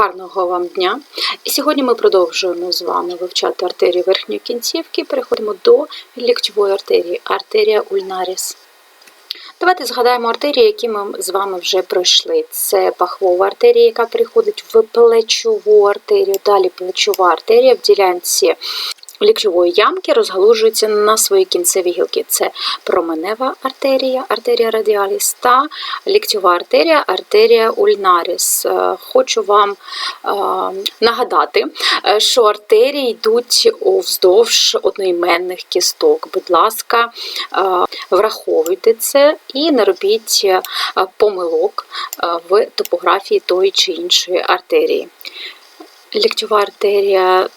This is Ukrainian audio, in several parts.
Гарного вам дня! І сьогодні ми продовжуємо з вами вивчати артерію верхньої кінцівки. Переходимо до ліктьової артерії, артерія ульнаріс. Давайте згадаємо артерії, які ми з вами вже пройшли. Це пахвова артерія, яка переходить в плечову артерію. Далі плечова артерія в ділянці ліктьової ямки розгалужується на свої кінцеві гілки. Це променева артерія, артерія радіаліс та ліктьова артерія, артерія ульнаріс. Е, Хочу вам е, нагадати, е, що артерії йдуть вздовж одноіменних кісток. Будь ласка, враховуйте це і не робіть помилок в топографії тої чи іншої артерії. Ліктьова артерія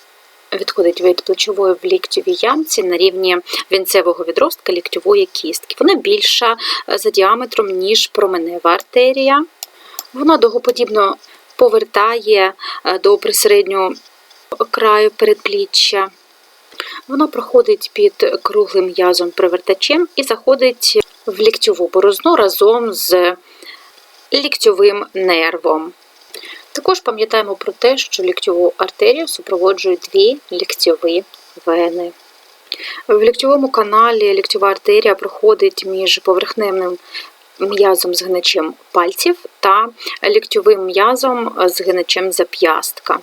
відходить від плечової в ліктьовій ямці на рівні вінцевого відростка ліктьової кістки. Вона більша е, за діаметром, ніж променева артерія. Вона довгоподібно повертає е, до присереднього краю передпліччя. Вона проходить під круглим язом привертачем і заходить в ліктьову борозну разом з ліктьовим нервом. Також пам'ятаємо про те, що ліктьову артерію супроводжують дві ліктьові вени. В ліктьовому каналі ліктьова артерія проходить між поверхневним м'язом згиначем пальців та ліктьовим м'язом згиначем зап'ястка.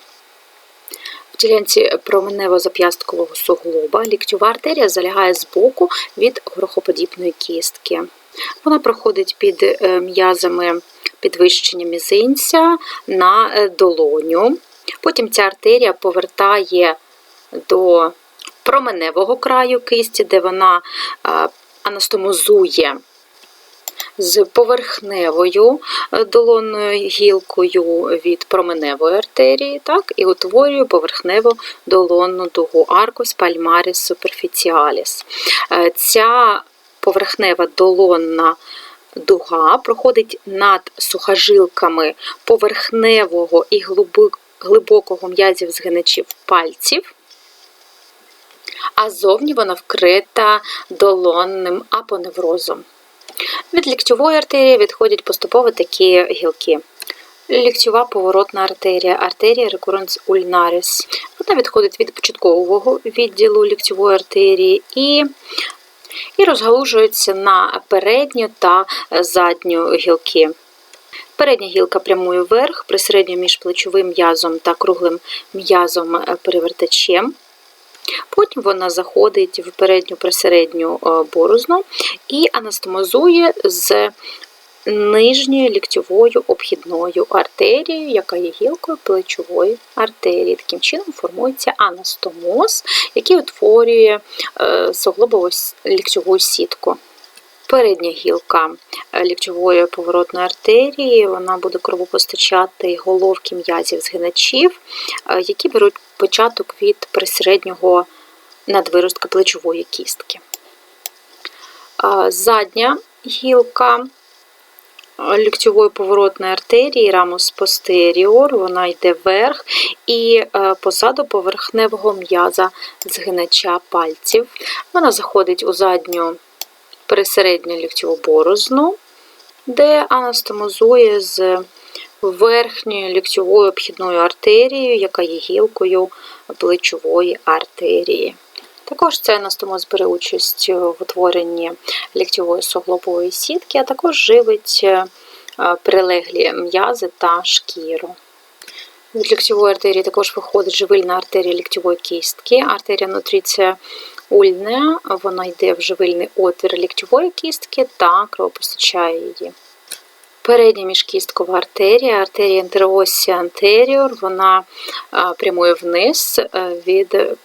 В ділянці променево-зап'ясткового суглоба ліктьова артерія залягає збоку від горохоподібної кістки. Вона проходить під е, м'язами підвищення мізинця на е, долоню. Потім ця артерія повертає до променевого краю кисті, де вона е, анастомозує з поверхневою е, долонною гілкою від променевої артерії, так, і утворює поверхневу долонну дугу аркус пальмаріс superficialis. Ця поверхнева долонна дуга проходить над сухожилками поверхневого і глибокого м'язів згиначів пальців, а зовні вона вкрита долонним апоневрозом. Від ліктьової артерії відходять поступово такі гілки. Ліктьова поворотна артерія, артерія recurrens ulnaris. Вона відходить від початкового відділу ліктьової артерії і і розгалужується на передню та задню гілки. Передня гілка прямує вверх, присередньо між плечовим м'язом та круглим м'язом перевертачем. Потім вона заходить в передню присередню борозну і анастомозує з нижньою ліктьовою обхідною артерією, яка є гілкою плечової артерії. Таким чином формується анастомоз, який утворює е, суглобову ліктьову сітку. Передня гілка е, ліктьової поворотної артерії вона буде кровопостачати головки м'язів згиначів, е, які беруть початок від присереднього надвиростка плечової кістки. Задня гілка ліктьової поворотної артерії, рамус постеріор, вона йде вверх і е, позаду поверхневого м'яза згинача пальців. Вона заходить у задню пересередню ліктьову борозну, де анастомозує з верхньою ліктьовою обхідною артерією, яка є гілкою плечової артерії. Також цей анастомоз бере участь в утворенні ліктьової суглобової сітки, а також живить е, прилеглі м'язи та шкіру. Від ліктьової артерії також виходить живильна артерія ліктьової кістки, артерія нутріція ульне, вона йде в живильний отвір ліктьової кістки та кровопостачає її. Передня міжкісткова артерія, артерія антеріор, вона прямує вниз е, від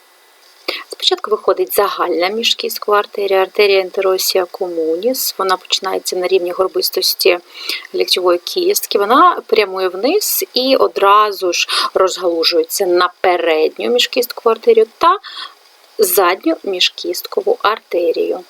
Спочатку виходить загальна міжкісткова артерія, артерія ентеросія комуніс. Вона починається на рівні горбистості ліктьової кістки. Вона прямує вниз і одразу ж розгалужується на передню міжкісткову артерію та задню міжкісткову артерію.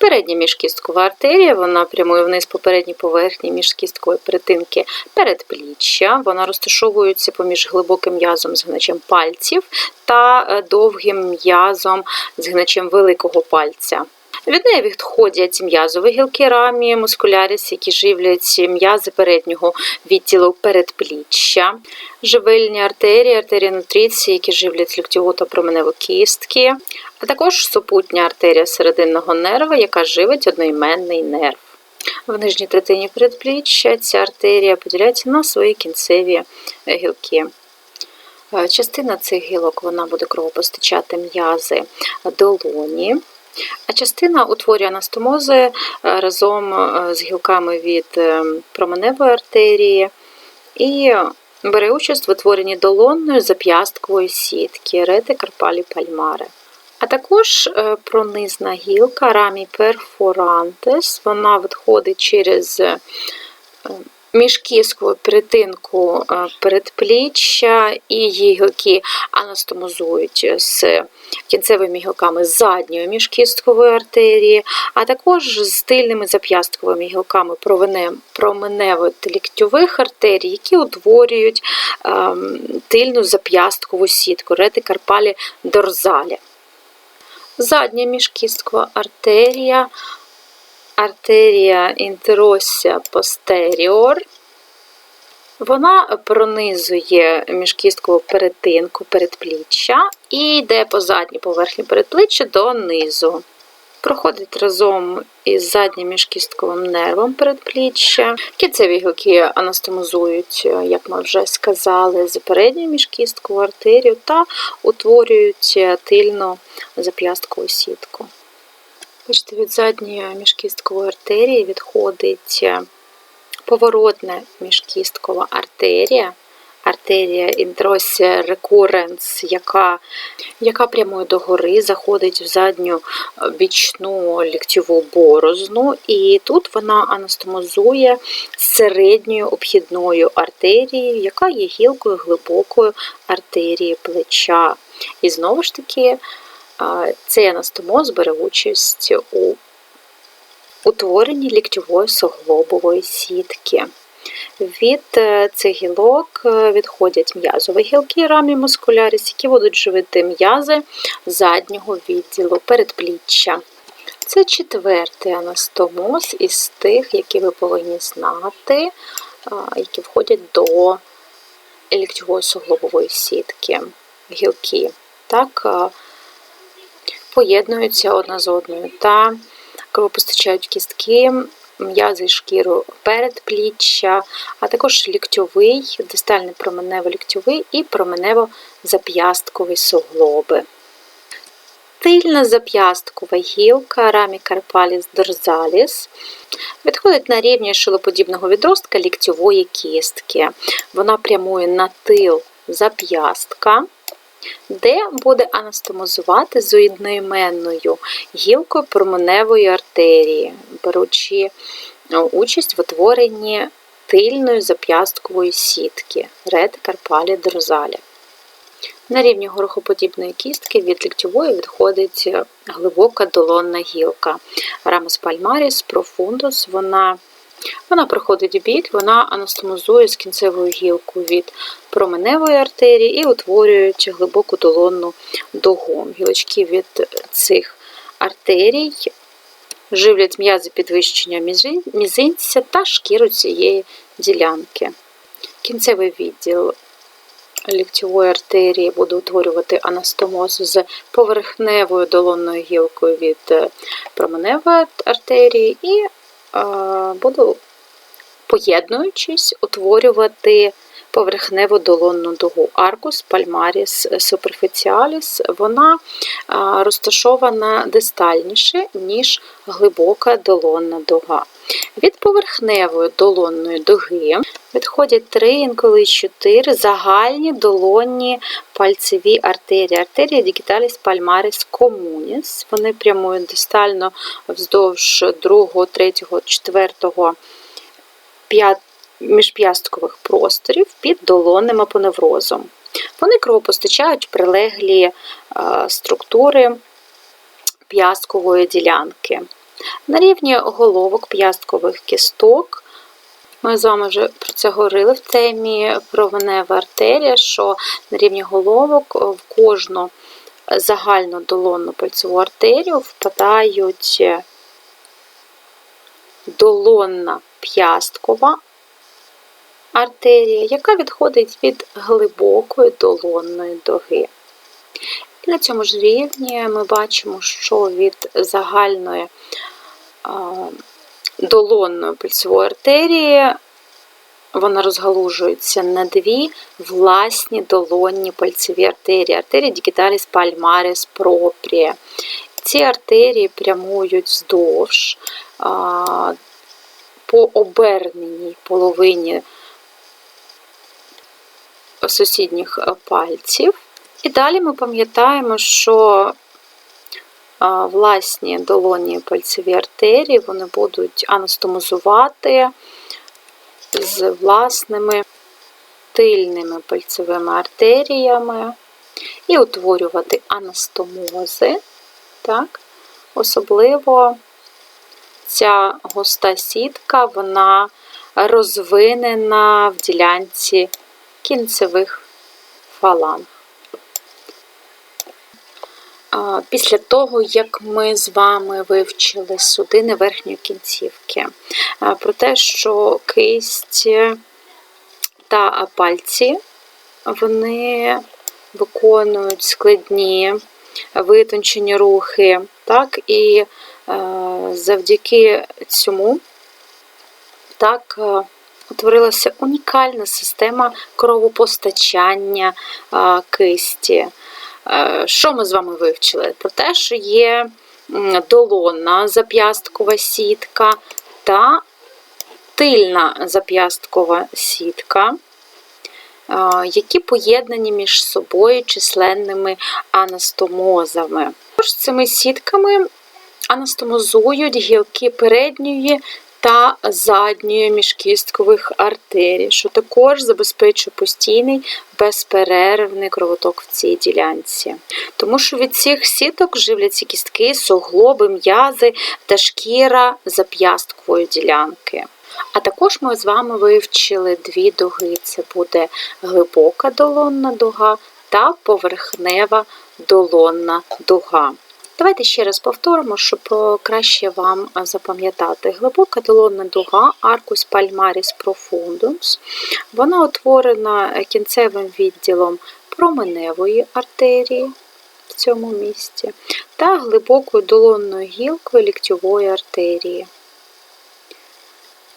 Передня міжкісткова артерія, вона прямує вниз по передній поверхні міжкісткової перетинки передпліччя. Вона розташовується поміж глибоким м'язом з гначем пальців та е, довгим м'язом з гначем великого пальця. Від неї відходять м'язові гілки рамі, мускуляріс, які живлять м'язи переднього відділу передпліччя, живильні артерії, артерії нутриції, які живлять ліктьову та променеву кістки, а також супутня артерія серединного нерва, яка живить одноіменний нерв. В нижній третині передпліччя ця артерія поділяється на свої кінцеві е, гілки. Е, Частина цих гілок вона буде кровопостачати м'язи долоні, а частина утворює анастомози е, разом е, з гілками від е, променевої артерії і бере участь в утворенні долонної зап'ясткової сітки рети карпалі пальмари. А також пронизна гілка рамі перфорантес, вона відходить через міжкіскову перетинку е, передпліччя і її гілки анастомозують з кінцевими гілками задньої міжкісткової артерії, а також з тильними зап'ястковими гілками провене- променево-ліктьових артерій, які утворюють ем, тильну зап'ясткову сітку ретикарпалі дорзалі. Задня міжкісткова артерія, артерія інтеросія постеріор. Вона пронизує міжкісткову перетинку передпліччя і йде по задній поверхні передпліччя донизу. Проходить разом із заднім міжкістковим нервом передпліччя. Кінцеві гілки анастомозують, як ми вже сказали, з передньою міжкісткову артерію та утворюють тильну зап'ясткову сітку. Бачите, від задньої міжкісткової артерії відходить поворотна міжкісткова артерія, артерія інтросія рекуренс, яка, яка прямує догори, заходить в задню е, бічну ліктьову борозну, і тут вона анастомозує середньою обхідною артерією, яка є гілкою глибокої артерії плеча. І знову ж таки, цей анастомоз бере участь у утворенні ліктьової суглобової сітки. Від е, цих гілок е, відходять м'язові гілки рамі мускуляріс, які будуть живити м'язи заднього відділу передпліччя. Це четвертий анастомоз із тих, які ви повинні знати, які входять до ліктьової суглобової сітки. Гілки так, поєднуються одна з одною та кровопостачають кістки, м'язи і шкіру передпліччя, а також ліктьовий, дистальний променево-ліктьовий і променево-зап'ястковий суглоби. Тильна зап'ясткова гілка рамі карпаліс дорзаліс відходить на рівні шилоподібного відростка ліктьової кістки. Вона прямує на тил зап'ястка, де буде анастомозувати з одноіменною гілкою променевої артерії, беручи е, участь в утворенні тильної зап'ясткової сітки рети карпалі дорзалі. На рівні горохоподібної кістки від ліктьової відходить глибока долонна гілка. Рамус пальмаріс профундус, вона, вона проходить в бік, вона анастомозує з кінцевою гілкою від променевої артерії і утворюють глибоку долонну дугу. Гілочки від цих артерій живлять м'язи підвищення мізинця та шкіру цієї ділянки. Кінцевий відділ ліктьової артерії буде утворювати анастомоз з поверхневою долонною гілкою від променевої артерії і е, буде, поєднуючись, утворювати поверхневу долонну дугу Arcus palmaris superficialis. Вона е, розташована дистальніше, ніж глибока долонна дуга. Від поверхневої долонної дуги відходять три, інколи чотири загальні долонні пальцеві артерії. Артерія digitalis palmaris communis. Вони прямують дистально вздовж 2, 3, 4, 5 міжп'ясткових просторів під долонним апоневрозом. Вони кровопостачають прилеглі е, структури п'ясткової ділянки. На рівні головок п'ясткових кісток. Ми з вами вже про це говорили в темі променева артерія, що на рівні головок в кожну загальну долонну пальцеву артерію впадають долонна п'ясткова артерія, яка відходить від глибокої долонної доги. І на цьому ж рівні ми бачимо, що від загальної долонної пальцевої артерії вона розгалужується на дві власні долонні пальцеві артерії. Артерія дігіталіс пальмаріс пропрія. Ці артерії прямують вздовж по оберненій половині сусідніх пальців. І далі ми пам'ятаємо, що власні долонні пальцеві артерії вони будуть анастомозувати з власними тильними пальцевими артеріями і утворювати анастомози. Так? Особливо ця густа сітка, вона розвинена в ділянці кінцевих фаланг. Після того, як ми з вами вивчили судини верхньої кінцівки, про те, що кисть та пальці вони виконують складні витончені рухи, так, і завдяки цьому так, утворилася унікальна система кровопостачання кисті. Е, що ми з вами вивчили? Про те, що є долонна зап'ясткова сітка та тильна зап'ясткова сітка, е, які поєднані між собою численними анастомозами. Тож цими сітками анастомозують гілки передньої та задньої міжкісткових артерій, що також забезпечує постійний безперервний кровоток в цій ділянці. Тому що від цих сіток живляться кістки, суглоби, м'язи та шкіра зап'ясткової ділянки. А також ми з вами вивчили дві дуги: це буде глибока долонна дуга та поверхнева долонна дуга. Давайте ще раз повторимо, щоб краще вам запам'ятати. Глибока долонна дуга Arcus palmaris profundus. Вона утворена кінцевим відділом променевої артерії в цьому місці та глибокою долонною гілкою ліктьової артерії.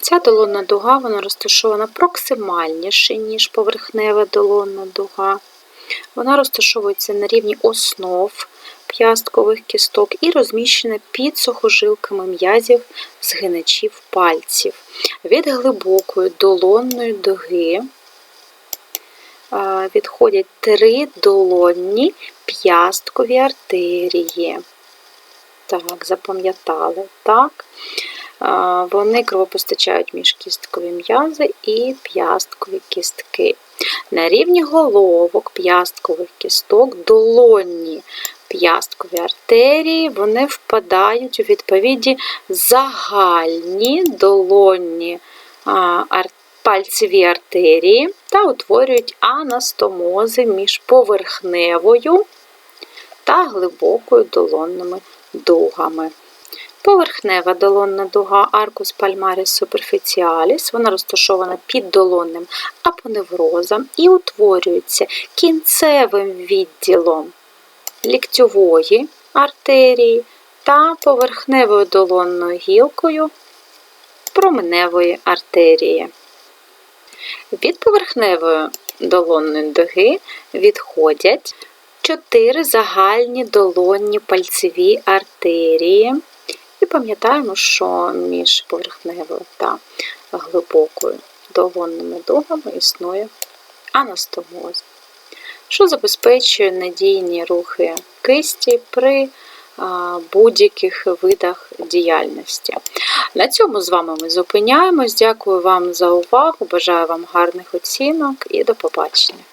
Ця долонна дуга вона розташована проксимальніше, ніж поверхнева долонна дуга. Вона розташовується на рівні основ п'ясткових кісток і розміщена під сухожилками м'язів згиначів пальців. Від глибокої долонної дуги відходять три долонні п'ясткові артерії. Так, запам'ятали, так? Вони кровопостачають між кісткові м'язи і п'ясткові кістки. На рівні головок п'ясткових кісток долонні п'ясткові артерії, вони впадають у відповіді загальні долонні пальцеві артерії та утворюють анастомози між поверхневою та глибокою долонними дугами. Поверхнева долонна дуга Arcus palmaris superficialis, вона розташована під долонним апоневрозом і утворюється кінцевим відділом ліктьової артерії та поверхневою долонною гілкою променевої артерії. Від поверхневої долонної дуги відходять чотири загальні долонні пальцеві артерії. І пам'ятаємо, що між поверхневою та глибокою долонними дугами існує анастомоз що забезпечує надійні рухи кисті при будь-яких видах діяльності. На цьому з вами ми зупиняємось. Дякую вам за увагу, бажаю вам гарних оцінок і до побачення!